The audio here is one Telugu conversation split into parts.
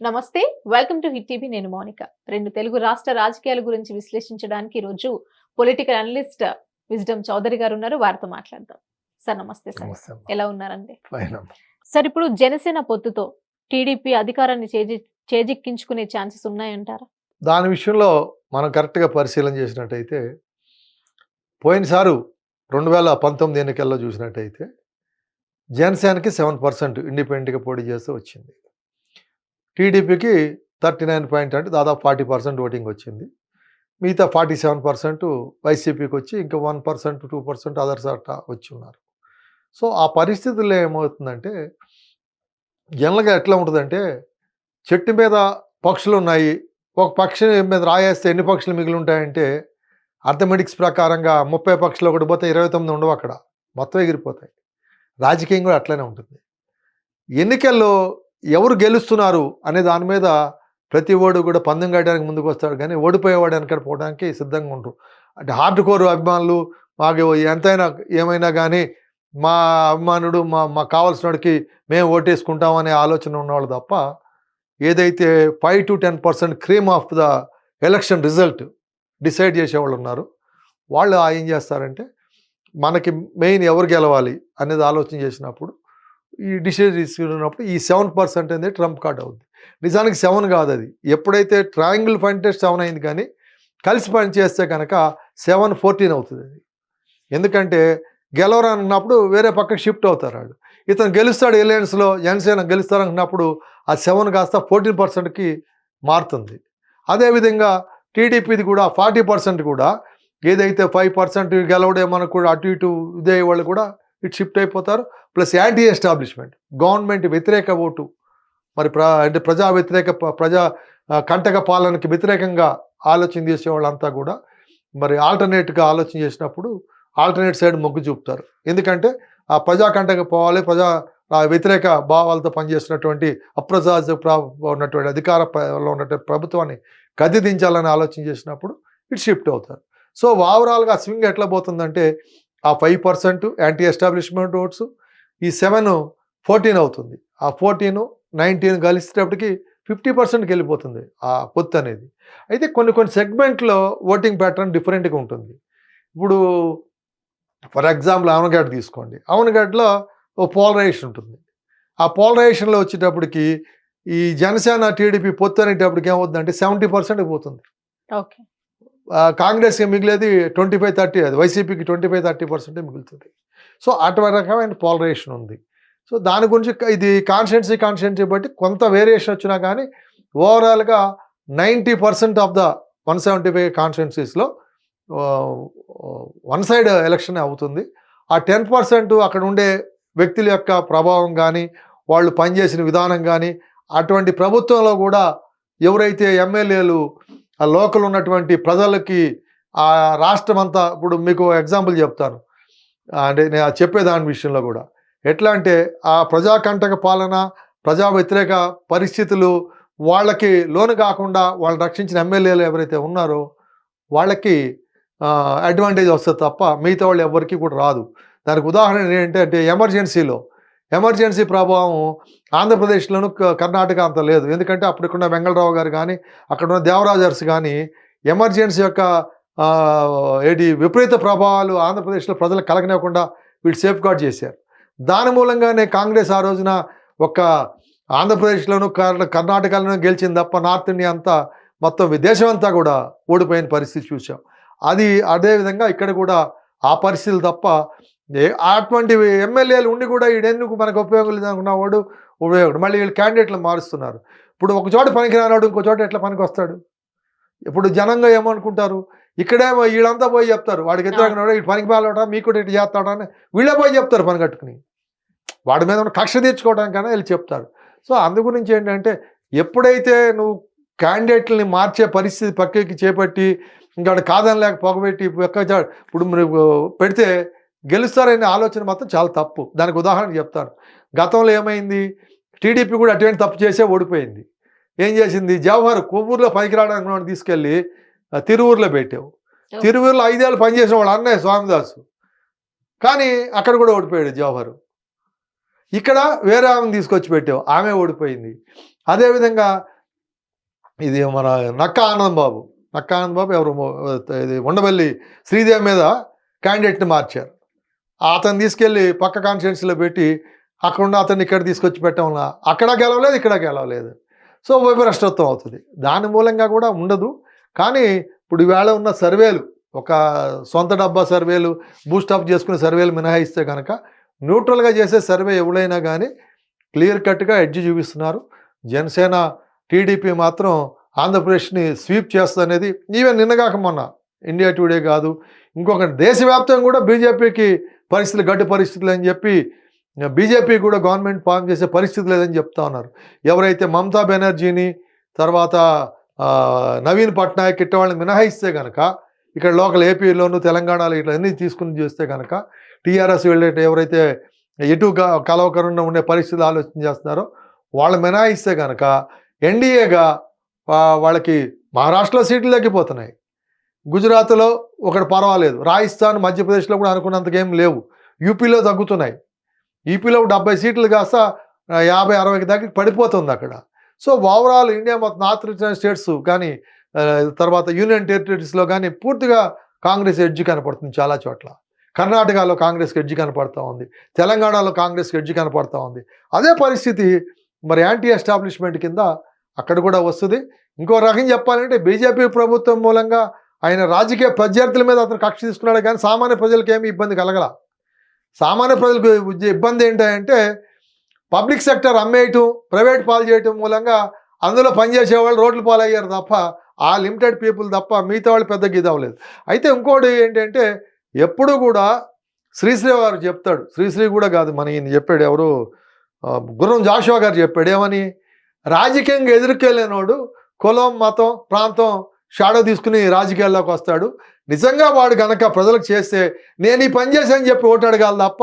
నమస్తే వెల్కమ్ టు హిట్ టీవీ. నేను మౌనిక. రెండు తెలుగు రాష్ట్ర రాజకీయాల గురించి విశ్లేషించడానికి ఈ రోజు పొలిటికల్ అనలిస్ట్ విజ్డమ్ చౌదరి గారు ఉన్నారు. వారితో మాట్లాడదాం. సార్ నమస్తే సార్. ఎలా ఉన్నారండి. సార్ ఇప్పుడు జనసేన పొత్తుతో టీడీపీ అధికారాన్ని చేజి చేజిక్కించుకునే ఛాన్సెస్ ఉన్నాయంటారా? దాని విషయంలో మనం కరెక్ట్గా పరిశీలన చేసినట్టయితే పోయినసారు రెండు వేల పంతొమ్మిది ఎన్నికల్లో చూసినట్టయితే జనసేనకి సెవెన్ పర్సెంట్ ఇండిపెండెంట్గా పోటీ చేస్తూ వచ్చింది. టీడీపీకి థర్టీ నైన్ పాయింట్ అంటే దాదాపు ఫార్టీ పర్సెంట్ ఓటింగ్ వచ్చింది. మిగతా ఫార్టీ సెవెన్ పర్సెంట్ వైసీపీకి వచ్చి ఇంకా one percent two percent others అట్లా వచ్చి ఉన్నారు. సో ఆ పరిస్థితుల్లో ఏమవుతుందంటే జనరల్గా ఎట్లా ఉంటుందంటే చెట్టు మీద పక్షులు ఉన్నాయి. ఒక పక్షి మీద రాయేస్తే ఎన్ని పక్షులు మిగిలి ఉంటాయంటే అర్థమెటిక్స్ ప్రకారంగా ముప్పై పక్షులు ఒకటి పోతే ఇరవై తొమ్మిది ఉండవు అక్కడ. మొత్తం ఎగిరిపోతాయి. రాజకీయం కూడా అట్లనే ఉంటుంది. ఎన్నికల్లో ఎవరు గెలుస్తున్నారు అనే దాని మీద ప్రతి ఓడు కూడా పందెం కట్టడానికి ముందుకు వస్తాడు. కానీ ఓడిపోయేవాడు వెనకడ పోవడానికి సిద్ధంగా ఉండరు. అంటే హార్డ్ కోర్ అభిమానులు మాకు ఎంతైనా ఏమైనా కానీ మా అభిమానుడు మా మాకు కావాల్సినోడికి మేము ఓటేసుకుంటామనే ఆలోచన ఉన్నవాళ్ళు తప్ప ఏదైతే five to ten percent cream of the election result decide చేసేవాళ్ళు ఉన్నారు. వాళ్ళు ఏం చేస్తారంటే మనకి మెయిన్ ఎవరు గెలవాలి అనేది ఆలోచన చేసినప్పుడు ఈ డిసిషన్ తీసుకున్నప్పుడు ఈ సెవెన్ పర్సెంట్ అనేది ట్రంప్ కార్డ్ అవుతుంది నిజానికి సెవెన్ కాదు అది. ఎప్పుడైతే ట్రయాంగిల్ ఫైన్ టెస్ట్ సెవెన్ అయింది కానీ కలిసి పని చేస్తే కనుక సెవెన్ ఫోర్టీన్ అవుతుంది అది. ఎందుకంటే గెలవరన్నప్పుడు వేరే పక్కకి షిఫ్ట్ అవుతారు వాళ్ళు. ఇతను గెలుస్తాడు ఎలియన్స్లో జనసేన గెలుస్తారనుకున్నప్పుడు ఆ సెవెన్ కాస్త ఫోర్టీన్ పర్సెంట్కి మారుతుంది. అదేవిధంగా టీడీపీది కూడా ఫార్టీ పర్సెంట్ కూడా ఏదైతే ఫైవ్ పర్సెంట్ గెలవడేమో కూడా అటు ఇటు ఇదే వాళ్ళు కూడా ఇటు షిఫ్ట్ అయిపోతారు. ప్లస్ యాంటీ ఎస్టాబ్లిష్మెంట్ గవర్నమెంట్ వ్యతిరేక ఓటు. మరి ప్ర అంటే ప్రజా వ్యతిరేక ప- ప్రజా కంటక పాలనకి వ్యతిరేకంగా ఆలోచన చేసే వాళ్ళంతా కూడా మరి ఆల్టర్నేట్గా ఆలోచన చేసినప్పుడు ఆల్టర్నేట్ సైడ్ మొగ్గు చూపుతారు. ఎందుకంటే ఆ ప్రజా కంటక పోవాలి ప్రజా వ్యతిరేక భావాలతో పనిచేస్తున్నటువంటి అప్రజాజ ఉన్నటువంటి అధికార ఉన్నటువంటి ప్రభుత్వాన్ని కదిదించాలని దించాలని ఆలోచన చేసినప్పుడు ఇటు షిఫ్ట్ అవుతారు. సో ఓవరాల్గా స్వింగ్ ఎట్లా పోతుందంటే ఆ five percent anti establishment votes ఈ సెవెన్ ఫోర్టీన్ అవుతుంది. ఆ ఫోర్టీన్ నైన్టీన్ కలిసేటప్పటికి ఫిఫ్టీ పర్సెంట్కి వెళ్ళిపోతుంది ఆ పొత్తు అనేది. అయితే కొన్ని కొన్ని సెగ్మెంట్లో ఓటింగ్ ప్యాటర్న్ డిఫరెంట్గా ఉంటుంది. ఇప్పుడు ఫర్ ఎగ్జాంపుల్ అవనగడ్డ తీసుకోండి. అవనగడ్డలో ఓ పోలరైజేషన్ ఉంటుంది. ఆ పోలరైజేషన్లో వచ్చేటప్పటికి ఈ జనసేన టీడీపీ పొత్తు అనేటప్పటికి ఏమవుతుందంటే సెవెంటీ పర్సెంట్ పోతుంది. ఓకే. కాంగ్రెస్కి మిగిలేది ట్వంటీ ఫైవ్ థర్టీ అది వైసీపీకి ట్వంటీ ఫైవ్ థర్టీ పర్సెంటే మిగులుతుంది. సో అటువంటి రకమైన పాలరేషన్ ఉంది. సో దాని గురించి ఇది కాన్స్టెన్సీ కాన్స్టెన్సీ బట్టి కొంత వేరియేషన్ వచ్చినా కానీ ఓవరాల్గా ninety percent of the one seventy five కాన్స్టిట్యున్సీస్లో one side election అవుతుంది. ఆ టెన్ పర్సెంట్ అక్కడ ఉండే వ్యక్తుల యొక్క ప్రభావం కానీ వాళ్ళు పనిచేసిన విధానం కానీ అటువంటి ప్రభుత్వంలో కూడా ఎవరైతే ఎమ్మెల్యేలు ఆ లోకల్ ఉన్నటువంటి ప్రజలకి ఆ రాష్ట్రం అంతా ఇప్పుడు మీకు ఎగ్జాంపుల్ చెప్తాను. అంటే నేను చెప్పేదాని చెప్పే దాని విషయంలో కూడా. ఎట్లా అంటే ఆ ప్రజాకంటక పాలన ప్రజా వ్యతిరేక పరిస్థితులు వాళ్ళకి లోను కాకుండా వాళ్ళు రక్షించిన ఎమ్మెల్యేలు ఎవరైతే ఉన్నారో వాళ్ళకి అడ్వాంటేజ్ వస్తుంది తప్ప మిగతా వాళ్ళు ఎవరికి కూడా రాదు. దానికి ఉదాహరణ ఏంటంటే ఎమర్జెన్సీలో ఎమర్జెన్సీ ప్రభావం ఆంధ్రప్రదేశ్లోను క- కర్ణాటక అంత లేదు. ఎందుకంటే అప్పుడున్న వెంగళరావు గారు కానీ అక్కడ ఉన్న దేవరాజర్స్ కానీ ఎమర్జెన్సీ యొక్క ఏటి విపరీత ప్రభావాలు ఆంధ్రప్రదేశ్లో ప్రజలు కలగనివ్వకుండా వీళ్ళు సేఫ్ గార్డ్ చేశారు. దాని మూలంగానే కాంగ్రెస్ ఆ రోజున ఒక ఆంధ్రప్రదేశ్లోను కర్- కర్ణాటకలోనూ గెలిచింది తప్ప నార్త్ ఇండియా అంతా మొత్తం విదేశం అంతా కూడా ఓడిపోయిన పరిస్థితి చూసాం అది అదేవిధంగా ఇక్కడ కూడా ఆ పరిస్థితులు తప్ప అటువంటి ఎమ్మెల్యేలు ఉండి కూడా ఈడెందుకు మనకు ఉపయోగం లేదు అనుకున్నవాడు ఉపయోగం మళ్ళీ వీళ్ళు క్యాండిడేట్లు మారుస్తున్నారు. ఇప్పుడు ఒక చోట పనికి రానాడు ఇంకో చోట ఎట్లా పనికి వస్తాడు ఇప్పుడు జనంగా ఏమనుకుంటారు? ఇక్కడేమో వీళ్ళంతా పోయి చెప్తారు. వాడికి వ్యతిరేకంగా ఇటు పనికి పాలట మీకు కూడా ఇటు చేస్తాడా అని వీళ్ళే పోయి చెప్తారు పని కట్టుకుని. వాడి మీద ఉన్న కక్ష తీర్చుకోవడానికైనా వీళ్ళు చెప్తారు. సో అందు గురించి ఏంటంటే ఎప్పుడైతే నువ్వు క్యాండిడేట్లని మార్చే పరిస్థితి పక్కకి చేపట్టి ఇంకా వాడు కాదని లేక పొగబెట్టి పక్క ఇప్పుడు పెడితే గెలుస్తారనే ఆలోచన మాత్రం చాలా తప్పు. దానికి ఉదాహరణ చెప్తాను. గతంలో ఏమైంది? టీడీపీ కూడా అటువంటి తప్పు చేసే ఓడిపోయింది. ఏం చేసింది? జవహర్ కొవ్వూరులో పైకి రావడానికి వాడిని తీసుకెళ్ళి తిరువూరులో పెట్టావు. తిరువూరులో ఐదేళ్ళు పనిచేసిన వాడు అన్నయ్య స్వామిదాసు. కానీ అక్కడ కూడా ఓడిపోయాడు జవహర్. ఇక్కడ వేరే ఆమెను తీసుకొచ్చి పెట్టావు. ఆమె ఓడిపోయింది. అదేవిధంగా ఇది మన నక్క ఆనంద్ బాబు నక్క ఆనంద్ బాబు ఎవరు ఇది ఉండవల్లి శ్రీదేవి మీద క్యాండిడేట్ని మార్చారు. అతను తీసుకెళ్ళి పక్క కాన్స్టిట్యున్సీలో పెట్టి అక్కడ ఉన్న అతన్ని ఇక్కడ తీసుకొచ్చి పెట్టడం అక్కడ గెలవలేదు ఇక్కడ గెలవలేదు. సో వైభ్రష్టత్వం అవుతుంది. దాని మూలంగా కూడా ఉండదు. కానీ ఇప్పుడు ఈవేళ ఉన్న సర్వేలు ఒక సొంత డబ్బా సర్వేలు బూస్టప్ చేసుకునే సర్వేలు మినహాయిస్తే కనుక న్యూట్రల్గా చేసే సర్వే ఎవడైనా కానీ క్లియర్ కట్గా ఎడ్జ్ చూపిస్తున్నారు. జనసేన టీడీపీ మాత్రం ఆంధ్రప్రదేశ్ని స్వీప్ చేస్తుంది అనేది ఈవెన్ నిన్నగాక మొన్న ఇండియా టుడే కాదు ఇంకొక దేశవ్యాప్తంగా కూడా బీజేపీకి పరిస్థితులు గడ్డు పరిస్థితులు అని చెప్పి బీజేపీ కూడా గవర్నమెంట్ ఫామ్ చేసే పరిస్థితి లేదని చెప్తా ఉన్నారు. ఎవరైతే మమతా బెనర్జీని తర్వాత నవీన్ పట్నాయక్ ఇట్ట వాళ్ళని మినహాయిస్తే కనుక ఇక్కడ లోకల్ ఏపీలోను తెలంగాణలో ఇట్లా అన్నీ తీసుకుని చూస్తే కనుక టీఆర్ఎస్ వెళ్ళే ఎవరైతే ఎటు కలవకరుండా ఉండే పరిస్థితులు ఆలోచన చేస్తున్నారో వాళ్ళు మినహాయిస్తే కనుక ఎన్డీఏగా వాళ్ళకి మహారాష్ట్రలో సీట్లు తగ్గిపోతున్నాయి గుజరాత్లో ఒకటి పర్వాలేదు. రాజస్థాన్ మధ్యప్రదేశ్లో కూడా అనుకున్నంతకేం లేవు. యూపీలో తగ్గుతున్నాయి. యూపీలో డెబ్బై సీట్లు కాస్త యాభై అరవైకి దగ్గర పడిపోతుంది అక్కడ. సో ఓవరాల్ ఇండియా మొత్తం నార్త్ ఈస్టర్న్ స్టేట్స్ కానీ తర్వాత యూనియన్ టెరిటరీస్లో కానీ పూర్తిగా కాంగ్రెస్ ఎడ్జి కనపడుతుంది చాలా చోట్ల. కర్ణాటకలో కాంగ్రెస్కి ఎడ్జి కనపడతా ఉంది. తెలంగాణలో కాంగ్రెస్కి ఎడ్జి కనపడతా ఉంది. అదే పరిస్థితి మరి యాంటీ ఎస్టాబ్లిష్మెంట్ కింద అక్కడ కూడా వస్తుంది. ఇంకో రకం చెప్పాలంటే బీజేపీ ప్రభుత్వం మూలంగా ఆయన రాజకీయ ప్రత్యర్థుల మీద అతను కక్ష తీసుకున్నాడు కానీ సామాన్య ప్రజలకు ఏమి ఇబ్బంది కలగల. సామాన్య ప్రజలకు ఇబ్బంది ఏంటంటే పబ్లిక్ సెక్టర్ అమ్మేయటం ప్రైవేట్ పాలు చేయటం మూలంగా అందులో పనిచేసే వాళ్ళు రోడ్లు పాలయ్యారు తప్ప ఆ లిమిటెడ్ పీపుల్ తప్ప మిగతా వాళ్ళు పెద్ద గీత అవ్వలేదు అయితే ఇంకోటి ఏంటంటే ఎప్పుడు కూడా శ్రీశ్రీ గారు చెప్తాడు. శ్రీశ్రీ కూడా కాదు మన ఈయన చెప్పాడు ఎవరు? గుర్రం జాషువా గారు చెప్పాడు. ఏమని? రాజకీయంగా ఎదుర్కెళ్ళినోడు కులం మతం ప్రాంతం షాడో తీసుకుని రాజకీయాల్లోకి వస్తాడు. నిజంగా వాడు గనక ప్రజలకు చేస్తే నేను ఈ పని చేశాను చెప్పి ఓటు అడగాలి తప్ప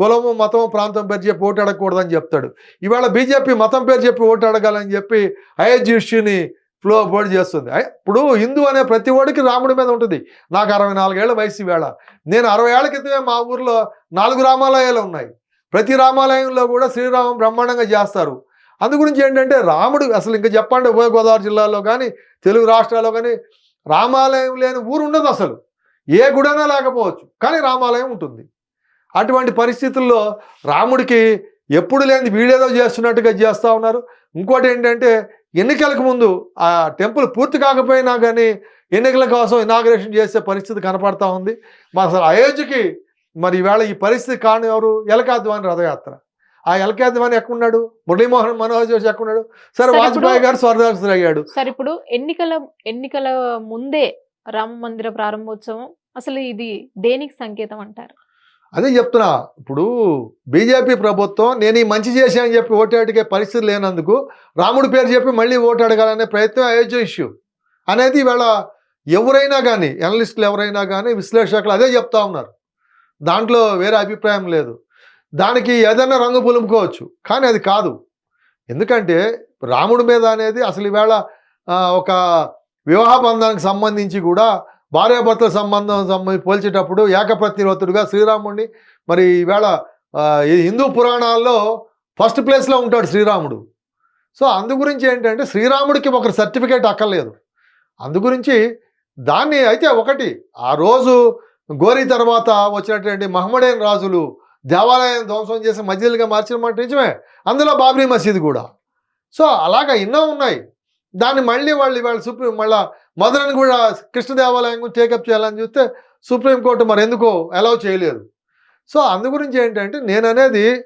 కులము మతం ప్రాంతం పేరు చెప్పి ఓటు అడగకూడదని చెప్తాడు. ఇవాళ బీజేపీ మతం పేరు చెప్పి ఓటు అడగాలని చెప్పి అయోధ్య ఇష్యూని ఫ్లో బోర్డు చేస్తుంది. ఇప్పుడు హిందూ అనే ప్రతి ఓడికి రాముడి మీద ఉంటుంది. నాకు అరవై నాలుగేళ్ళ వయసు ఈవేళ. నేను అరవై ఏళ్ళ క్రితమే మా ఊర్లో నాలుగు రామాలయాలు ఉన్నాయి. ప్రతి రామాలయంలో కూడా శ్రీరామం బ్రహ్మాండంగా చేస్తారు. అందు గురించి ఏంటంటే రాముడు అసలు ఇంకా చెప్పండి ఉభయ గోదావరి జిల్లాలో కానీ తెలుగు రాష్ట్రాల్లో కానీ రామాలయం లేని ఊరు ఉండదు అసలు. ఏ గుడైనా లేకపోవచ్చు కానీ రామాలయం ఉంటుంది. అటువంటి పరిస్థితుల్లో రాముడికి ఎప్పుడు లేని వీడేదో చేస్తున్నట్టుగా చేస్తూ ఉన్నారు. ఇంకోటి ఏంటంటే ఎన్నికలకు ముందు ఆ టెంపుల్ పూర్తి కాకపోయినా కానీ ఎన్నికల కోసం ఇనాగ్రేషన్ చేసే పరిస్థితి కనపడతా ఉంది. మరి అసలు అయోధ్యకి మరి ఈవేళ ఈ పరిస్థితి కారణం ఎవరు? ఎలకాద్వాని రథయాత్ర. ఆ ఎలకాద్వాని ఎక్కడున్నాడు? మురళీమోహన్ మనోహర్ జోషి ఎక్కడున్నాడు? సరే సరే, వాజ్పేయి గారు స్వర్గస్థులు అయ్యాడు. సార్ ఇప్పుడు ఎన్నికల ఎన్నికల ముందే రామ మందిర ప్రారంభోత్సవం అసలు ఇది దేనికి సంకేతం అంటారు? అదే చెప్తున్నా. ఇప్పుడు బీజేపీ ప్రభుత్వం నేను ఈ మంచి చేశా అని చెప్పి ఓటు అడిగే పరిస్థితి లేనందుకు రాముడి పేరు చెప్పి మళ్ళీ ఓటు అడగాలనే ప్రయత్నం అయోధ్య ఇష్యూ అనేది ఇవాళ ఎవరైనా కానీ అనలిస్టులు ఎవరైనా కానీ విశ్లేషకులు అదే చెప్తా ఉన్నారు. దాంట్లో వేరే అభిప్రాయం లేదు. దానికి ఏదైనా రంగు పులుముకోవచ్చు. కానీ అది కాదు. ఎందుకంటే రాముడి మీద అనేది అసలు ఈవేళ ఒక వివాహ బంధానికి సంబంధించి కూడా భార్యాభర్తల సంబంధం సంబంధించి పోల్చేటప్పుడు ఏకప్రతిరోతుడుగా శ్రీరాముడిని మరి ఈవేళ హిందూ పురాణాల్లో ఫస్ట్ ప్లేస్లో ఉంటాడు శ్రీరాముడు. సో అందు గురించి ఏంటంటే శ్రీరాముడికి ఒక సర్టిఫికేట్ అక్కర్లేదు. అందు గురించి దాన్ని అయితే ఒకటి ఆ రోజు గోరీ తర్వాత వచ్చినటువంటి మహమ్మడేన్ రాజులు దేవాలయం ధ్వంసం చేసి మస్జిద్లుగా మార్చిన మాట నిజమే. అందులో బాబ్రీ మసీద్ కూడా. సో అలాగా ఎన్నో ఉన్నాయి. దాన్ని మళ్ళీ వాళ్ళు ఇవాళ సుప్రీం మళ్ళా మధురని కూడా కృష్ణ దేవాలయం కూడా టేకప్ చేయాలని చూస్తే సుప్రీంకోర్టు మరి ఎందుకో అలౌ చేయలేదు. సో అందు గురించి ఏంటంటే నేను అనేది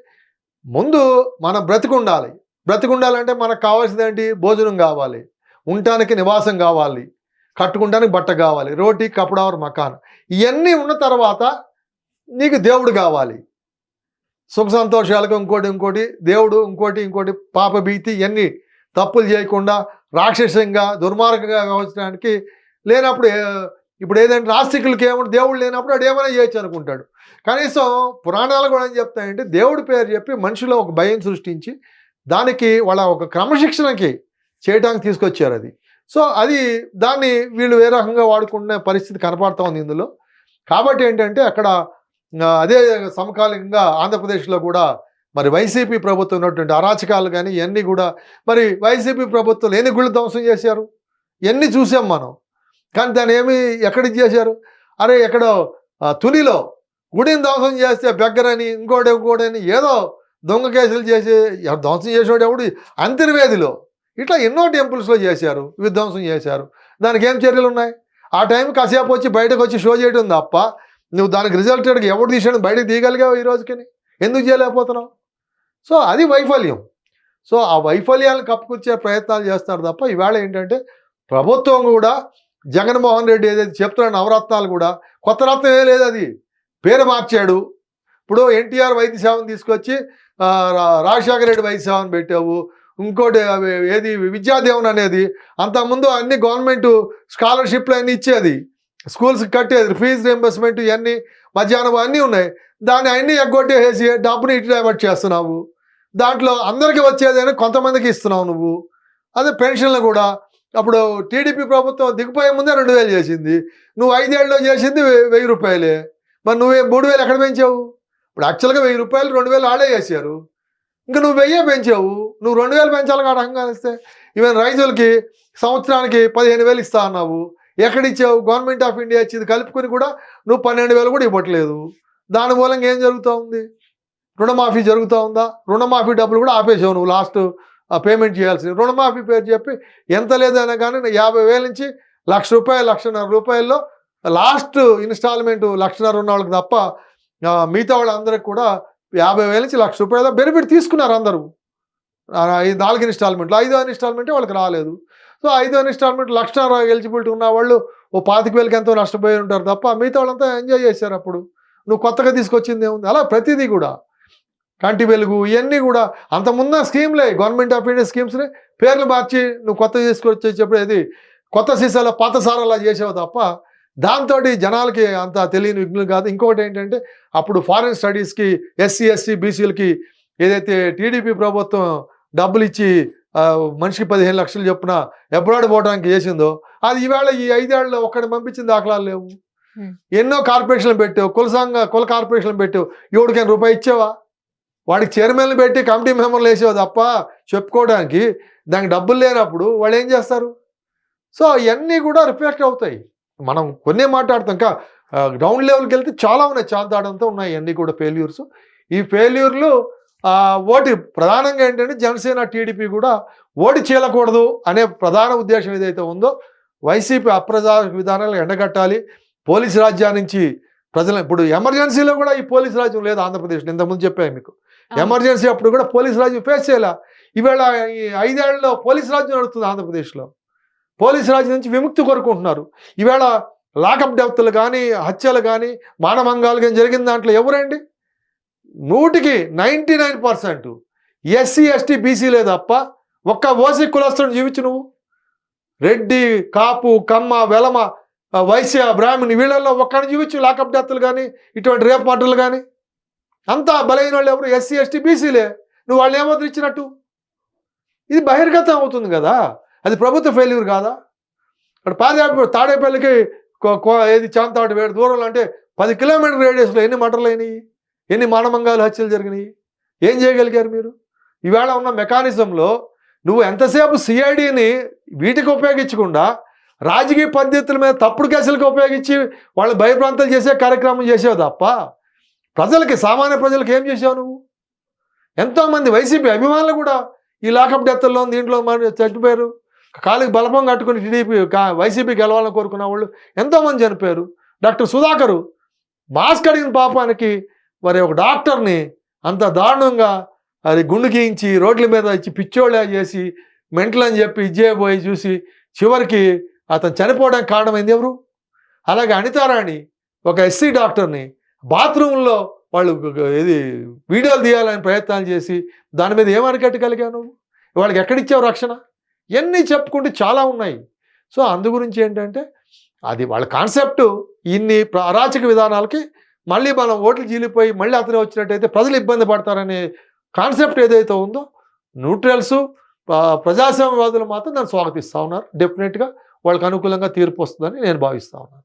ముందు మనం బ్రతికుండాలి. బ్రతికుండాలంటే మనకు కావాల్సింది ఏంటి భోజనం కావాలి. ఉండటానికి నివాసం కావాలి. కట్టుకుంటానికి బట్ట కావాలి. రోటీ కపడావర్ మకాన్ ఇవన్నీ ఉన్న తర్వాత నీకు దేవుడు కావాలి. సుఖ సంతోషాలకు ఇంకోటి ఇంకోటి దేవుడు ఇంకోటి ఇంకోటి పాప భీతి ఇవన్నీ తప్పులు చేయకుండా రాక్షసంగా దుర్మార్గంగా వ్యవహరించడానికి లేనప్పుడు ఇప్పుడు ఏదంటే నాస్తికులకి ఏమంటే దేవుడు లేనప్పుడు వాడు ఏమైనా చేయొచ్చు అనుకుంటాడు. కనీసం పురాణాలు కూడా ఏం చెప్తాయంటే దేవుడి పేరు చెప్పి మనిషిలో ఒక భయం సృష్టించి దానికి వాళ్ళ ఒక క్రమశిక్షణకి చేయడానికి తీసుకొచ్చారు అది. సో అది దాన్ని వీళ్ళు ఏ రకంగా వాడుకునే పరిస్థితి కనపడుతోంది ఉంది ఇందులో. కాబట్టి ఏంటంటే అక్కడ అదే సమకాలికంగా ఆంధ్రప్రదేశ్లో కూడా మరి వైసీపీ ప్రభుత్వం ఉన్నటువంటి అరాచకాలు కానీ ఇవన్నీ కూడా మరి వైసీపీ ప్రభుత్వం ఎన్ని గుళ్ళు ధ్వంసం చేశారు. ఎన్ని చూసాం మనం. కానీ దాన్ని ఏమి ఎక్కడికి చేశారు? అరే ఎక్కడో తునిలో గుడిని ధ్వంసం చేస్తే బెగ్గరని ఇంకోటి ఇంకోటని ఏదో దొంగ కేసులు చేసి ధ్వంసం చేసేవాడు ఎవడు? అంతర్వేదిలో. ఇట్లా ఎన్నో టెంపుల్స్లో చేశారు విధ్వంసం చేశారు. దానికి ఏం చర్యలు ఉన్నాయి? ఆ టైం కాసేపు వచ్చి బయటకు వచ్చి షో చేయడం తప్ప నువ్వు దానికి రిజల్టెడ్గా ఎవడు తీసాడు బయటకు తీయగలిగావు ఈ రోజుకి? ఎందుకు చేయలేకపోతున్నావు? సో అది వైఫల్యం. సో ఆ వైఫల్యాలను కప్పుకొచ్చే ప్రయత్నాలు చేస్తారు తప్ప ఈవేళ ఏంటంటే ప్రభుత్వం కూడా జగన్మోహన్ రెడ్డి ఏదైతే చెప్తున్న నవరత్నాలు కూడా కొత్త రత్నం ఏ లేదు అది. పేరు మార్చాడు. ఇప్పుడు ఎన్టీఆర్ వైద్య సేవను తీసుకొచ్చి రా- రాజశేఖర రెడ్డి వైద్య సేవను పెట్టావు. ఇంకోటి అవి ఏది విద్యాదేవన్ అనేది అంతకుముందు అన్ని గవర్నమెంట్ స్కాలర్షిప్లు అన్నీ ఇచ్చేది. స్కూల్స్కి కట్టేది ఫీజు రియంబర్స్మెంట్ ఇవన్నీ మధ్యాహ్నం అన్నీ ఉన్నాయి. దాన్ని అన్నీ ఎగ్గొట్టేసి డబ్బుని ఇటు డైవర్ట్ చేస్తున్నావు. దాంట్లో అందరికీ వచ్చేదైనా కొంతమందికి ఇస్తున్నావు నువ్వు. అదే పెన్షన్లు కూడా. అప్పుడు టీడీపీ ప్రభుత్వం దిగిపోయే ముందే రెండు వేలు చేసింది. నువ్వు ఐదేళ్ళలో చేసింది వెయ్యి రూపాయలే. మరి నువ్వే మూడు వేలు ఎక్కడ పెంచావు? ఇప్పుడు యాక్చువల్గా వెయ్యి రూపాయలు రెండు వేలు ఆడే చేశారు. ఇంకా నువ్వు వెయ్యే పెంచావు. నువ్వు రెండు వేలు పెంచాలి ఆ రకంగా ఇస్తే ఈవెన్ రైతులకి సంవత్సరానికి పదిహేను వేలు ఇస్తా అన్నావు. ఎక్కడ ఇచ్చావు గవర్నమెంట్ ఆఫ్ ఇండియా ఇచ్చింది కలుపుకొని కూడా నువ్వు పన్నెండు వేలు కూడా ఇవ్వట్లేదు. దాని మూలంగా ఏం జరుగుతూ ఉంది? రుణమాఫీ జరుగుతూ ఉందా? రుణమాఫీ డబ్బులు కూడా ఆపేసావు నువ్వు లాస్ట్ పేమెంట్ చేయాల్సింది. రుణమాఫీ పేరు చెప్పి ఎంత లేదైనా కానీ యాభై వేల నుంచి లక్ష రూపాయలు లక్షన్నర రూపాయల్లో లాస్ట్ ఇన్స్టాల్మెంట్ లక్షన్నర ఉన్న వాళ్ళకి తప్ప మిగతా వాళ్ళందరికి కూడా యాభై వేల నుంచి లక్ష రూపాయల బెనిఫిట్ తీసుకున్నారు అందరూ. నాలుగు ఇన్స్టాల్మెంట్లు ఐదో ఇన్స్టాల్మెంటే వాళ్ళకి రాలేదు. సో ఐదో ఇన్స్టాల్మెంట్ లక్షన్నర ఎలిజిబిలిటీ ఉన్న వాళ్ళు ఓ పాతిక వేలకి ఎంతో నష్టపోయి ఉంటారు తప్ప మిగతా వాళ్ళంతా ఎంజాయ్ చేశారు అప్పుడు. నువ్వు కొత్తగా తీసుకొచ్చింది ఏముంది? అలా ప్రతిదీ కూడా. కంటి వెలుగు ఇవన్నీ కూడా. అంత ముందు స్కీమ్లే గవర్నమెంట్ ఆఫ్ ఇండియా స్కీమ్స్ని పేర్లు మార్చి నువ్వు కొత్త తీసుకొచ్చేటప్పుడు ఇది కొత్త సీసాలో పాత సారాలా చేసావు తప్ప దాంతో జనాలకి అంత తెలియని విఘ్నులు కాదు. ఇంకొకటి ఏంటంటే అప్పుడు ఫారిన్ స్టడీస్కి ఎస్సీ ఎస్సీ బీసీలకి ఏదైతే టీడీపీ ప్రభుత్వం డబ్బులు ఇచ్చి మనిషికి పదిహేను లక్షలు చొప్పున అబ్రాడ్ పోవడానికి చేసిందో అది ఈవేళ ఈ ఐదేళ్ళలో ఒక్కడిని పంపించిన దాఖలాలు లేవు. ఎన్నో కార్పొరేషన్లు పెట్టావు కుల సంఘ కుల కార్పొరేషన్లు పెట్టావు ఎవడికైనా రూపాయి ఇచ్చావా? వాడికి చైర్మన్లు పెట్టి కమిటీ మెంబర్లు వేసావు తప్ప చెప్పుకోవడానికి దానికి డబ్బులు లేనప్పుడు వాళ్ళు ఏం చేస్తారు? సో అవన్నీ కూడా రిఫ్లెక్ట్ అవుతాయి. మనం కొన్నే మాట్లాడతాం. ఇంకా గ్రౌండ్ లెవెల్కి వెళ్తే చాలా ఉన్నాయి. చాంతాడంతో ఉన్నాయి అన్నీ కూడా ఫెయిల్యూర్స్. ఈ ఫెయిల్యూర్లు ఓటి ప్రధానంగా ఏంటంటే జనసేన టీడీపీ కూడా ఓడి చీలకూడదు అనే ప్రధాన ఉద్దేశం ఏదైతే ఉందో వైసీపీ అప్రజాస్వామిక విధానాలు ఎండగట్టాలి. పోలీస్ రాజ్యం నుంచి ప్రజలు ఇప్పుడు ఎమర్జెన్సీలో కూడా ఈ పోలీస్ రాజ్యం లేదు ఆంధ్రప్రదేశ్లో. ఇంతకుముందు చెప్పాను మీకు. ఎమర్జెన్సీ అప్పుడు కూడా పోలీస్ రాజ్యం ఫేస్ చేయాల? ఈవేళ ఈ ఐదేళ్ళలో పోలీస్ రాజ్యం నడుస్తుంది ఆంధ్రప్రదేశ్లో. పోలీస్ రాజ్యం నుంచి విముక్తి కోరుకుంటున్నారు. ఈవేళ లాకప్ డెప్త్లు కానీ హత్యలు కానీ మానభంగాలు కానీ జరిగిన దాంట్లో ఎవరండి? నూటికి ninety nine percent. SC ST బీసీలే తప్ప ఒక్క ఓసీ కులస్తుని జీవించు నువ్వు. రెడ్డి కాపు కమ్మ వెలమ వైశ్య బ్రాహ్మణి వీళ్ళల్లో ఒక్కడిని జీవించు. లాకప్ డెత్లు కానీ ఇటువంటి రేప్ మటర్లు కానీ అంతా బలైన వాళ్ళు ఎవరు? ఎస్సీ ఎస్టీ బీసీలే. నువ్వు వాళ్ళు ఏమో ఇచ్చినట్టు? ఇది బహిర్గతం అవుతుంది కదా? అది ప్రభుత్వ ఫెయిల్యూర్ కాదా? అక్కడ పాదే తాడేపల్లికి ఏది చాంతాడు వేడు దూరంలో అంటే పది కిలోమీటర్ రేడియస్లో ఎన్ని మటర్లు అయినాయి? ఎన్ని మానమంగాలు హత్యలు జరిగినాయి? ఏం చేయగలిగారు మీరు? ఈవేళ ఉన్న మెకానిజంలో నువ్వు ఎంతసేపు సిఐడిని వీటికి ఉపయోగించకుండా రాజకీయ పద్ధతుల మీద తప్పుడు కేసులకు ఉపయోగించి వాళ్ళు భయప్రాంతాలు చేసే కార్యక్రమం చేసావు తప్ప? ప్రజలకి సామాన్య ప్రజలకు ఏం చేసావు నువ్వు? ఎంతోమంది వైసీపీ అభిమానులు కూడా ఈ లాకప్ డెత్తుల్లో దీంట్లో మరి చనిపోయారు. కాలికి బలపం కట్టుకుని టీడీపీ వైసీపీ గెలవాలని కోరుకున్న వాళ్ళు ఎంతోమంది చనిపోయారు. డాక్టర్ సుధాకరు మాస్క్ అడిగిన పాపానికి మరి ఒక డాక్టర్ని అంత దారుణంగా అది గుండు గీయించి రోడ్ల మీద ఇచ్చి పిచ్చోళ్ళ చేసి మెంటల్ అని చెప్పి ఇచ్చేయబోయి చూసి చివరికి అతను చనిపోవడానికి కారణమైంది ఎవరు? అలాగే అనితారాణి ఒక ఎస్సీ డాక్టర్ని బాత్రూంలో వాళ్ళు ఇది వీడియోలు తీయాలని ప్రయత్నాలు చేసి దాని మీద ఏం అరికట్టగలిగావు నువ్వు? వాళ్ళకి ఎక్కడిచ్చావు రక్షణ? ఇవన్నీ చెప్పుకుంటే చాలా ఉన్నాయి. సో అందు గురించి ఏంటంటే అది వాళ్ళ కాన్సెప్ట్ ఇన్ని అరాచక విధానాలకి మళ్ళీ మనం ఓట్లు చీలిపోయి మళ్ళీ అతనే వచ్చినట్టయితే ప్రజలు ఇబ్బంది పడతారనే కాన్సెప్ట్ ఏదైతే ఉందో న్యూట్రల్స్ ప్రజాస్వామ్యవాదులు మాత్రం దాన్ని స్వాగతిస్తూ ఉన్నారు. డెఫినెట్గా వాళ్ళకి అనుకూలంగా తీర్పు వస్తుందని నేను భావిస్తూ ఉన్నాను.